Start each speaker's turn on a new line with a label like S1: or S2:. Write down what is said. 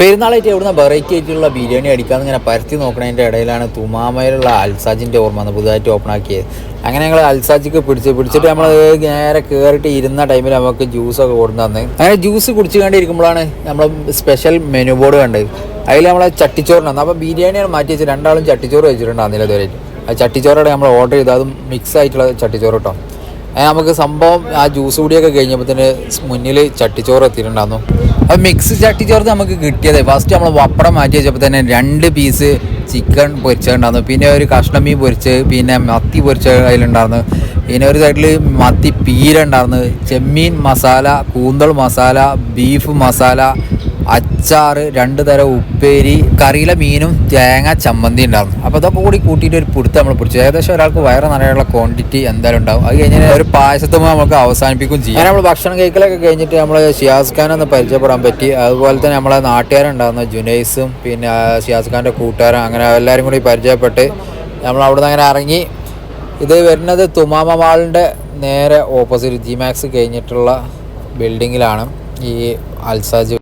S1: പെരുന്നാളായിട്ട് എവിടുന്ന വെറൈറ്റി ആയിട്ടുള്ള ബിരിയാണി അടിക്കാന്ന് ഇങ്ങനെ പരത്തി നോക്കണതിന്റെ ഇടയിലാണ് തുമാമയിലുള്ള അൽസാജിന്റെ ഓർമ്മ വന്ന് പുതുതായിട്ട് ഓപ്പൺ ആക്കിയത്. അങ്ങനെ ഞങ്ങൾ അൽസാജിക്ക് പിടിച്ച് പിടിച്ചിട്ട് നമ്മൾ നേരെ കയറിയിട്ട് ഇരുന്ന ടൈമിൽ നമുക്ക് ജ്യൂസൊക്കെ കൊടുത്തു തന്ന്. അങ്ങനെ ജ്യൂസ് കുടിച്ചു കണ്ടിരിക്കുമ്പോഴാണ് നമ്മൾ സ്പെഷ്യൽ മെനു ബോർഡ് കണ്ടത്. അതിൽ നമ്മളെ ചട്ടിച്ചോറിനാണ് അപ്പോൾ ബിരിയാണിയാണ് മാറ്റി വെച്ച് രണ്ടാളും ചട്ടിച്ചോറ് വെച്ചിട്ടുണ്ടാകുന്നില്ല ഇതുവരെ ആ ചട്ടിച്ചോറോടെ നമ്മൾ ഓർഡർ ചെയ്ത്. അതും മിക്സ് ആയിട്ടുള്ള ചട്ടിച്ചോറ് കേട്ടോ. നമുക്ക് സംഭവം ആ ജ്യൂസ് കൂടിയൊക്കെ കഴിഞ്ഞപ്പോൾ തന്നെ മുന്നിൽ ചട്ടിച്ചോറ് എത്തിയിട്ടുണ്ടായിരുന്നു. അപ്പോൾ മിക്സ് ചട്ടിച്ചോറ് നമുക്ക് കിട്ടിയത്. ഫസ്റ്റ് നമ്മൾ വപ്പടം മാറ്റി വെച്ചപ്പോൾ തന്നെ രണ്ട് പീസ് ചിക്കൻ പൊരിച്ചിട്ടുണ്ടായിരുന്നു പിന്നെ ഒരു കഷ്ണം മീൻ പൊരിച്ച് പിന്നെ മത്തി പൊരിച്ച അതിലുണ്ടായിരുന്നു. പിന്നെ ഒരു സൈഡിൽ മത്തി പീര ഉണ്ടായിരുന്നു. ചെമ്മീൻ മസാല കൂന്തൾ മസാല ബീഫ് മസാല അച്ചാറ് രണ്ട് തരം ഉപ്പേരി കറിയിലെ മീനും തേങ്ങ ചമ്മന്തി ഉണ്ടാവും അപ്പോൾ അതൊക്കെ കൂടി കൂട്ടിയിട്ട് ഒരു പുടുത്ത് നമ്മൾ പിടിച്ചു. ഏകദേശം ഒരാൾക്ക് വയറ് നിറയുള്ള ക്വാണ്ടിറ്റി എന്തായാലും ഉണ്ടാവും. അത് കഴിഞ്ഞാൽ ഒരു പായസത്തുമ്പോൾ നമുക്ക് അവസാനിപ്പിക്കും ചെയ്യും. നമ്മൾ ഭക്ഷണം കഴിക്കലൊക്കെ കഴിഞ്ഞിട്ട് നമ്മൾ ഷിയാസ് ഖാൻ ഒന്ന് പരിചയപ്പെടാൻ പറ്റി. അതുപോലെ തന്നെ നമ്മളെ നാട്ടുകാരുണ്ടാകുന്ന ജുനൈസും പിന്നെ ഷിയാസ് ഖാന്റെ കൂട്ടുകാരും അങ്ങനെ എല്ലാവരും കൂടി പരിചയപ്പെട്ട് നമ്മൾ അവിടെ നിന്ന് അങ്ങനെ ഇറങ്ങി. ഇത് വരുന്നത് തുമാമ മാളിന്റെ നേരെ ഓപ്പോസിറ്റ് ജി മാക്സ് കഴിഞ്ഞിട്ടുള്ള ബിൽഡിങ്ങിലാണ് ഈ അൽസാജ്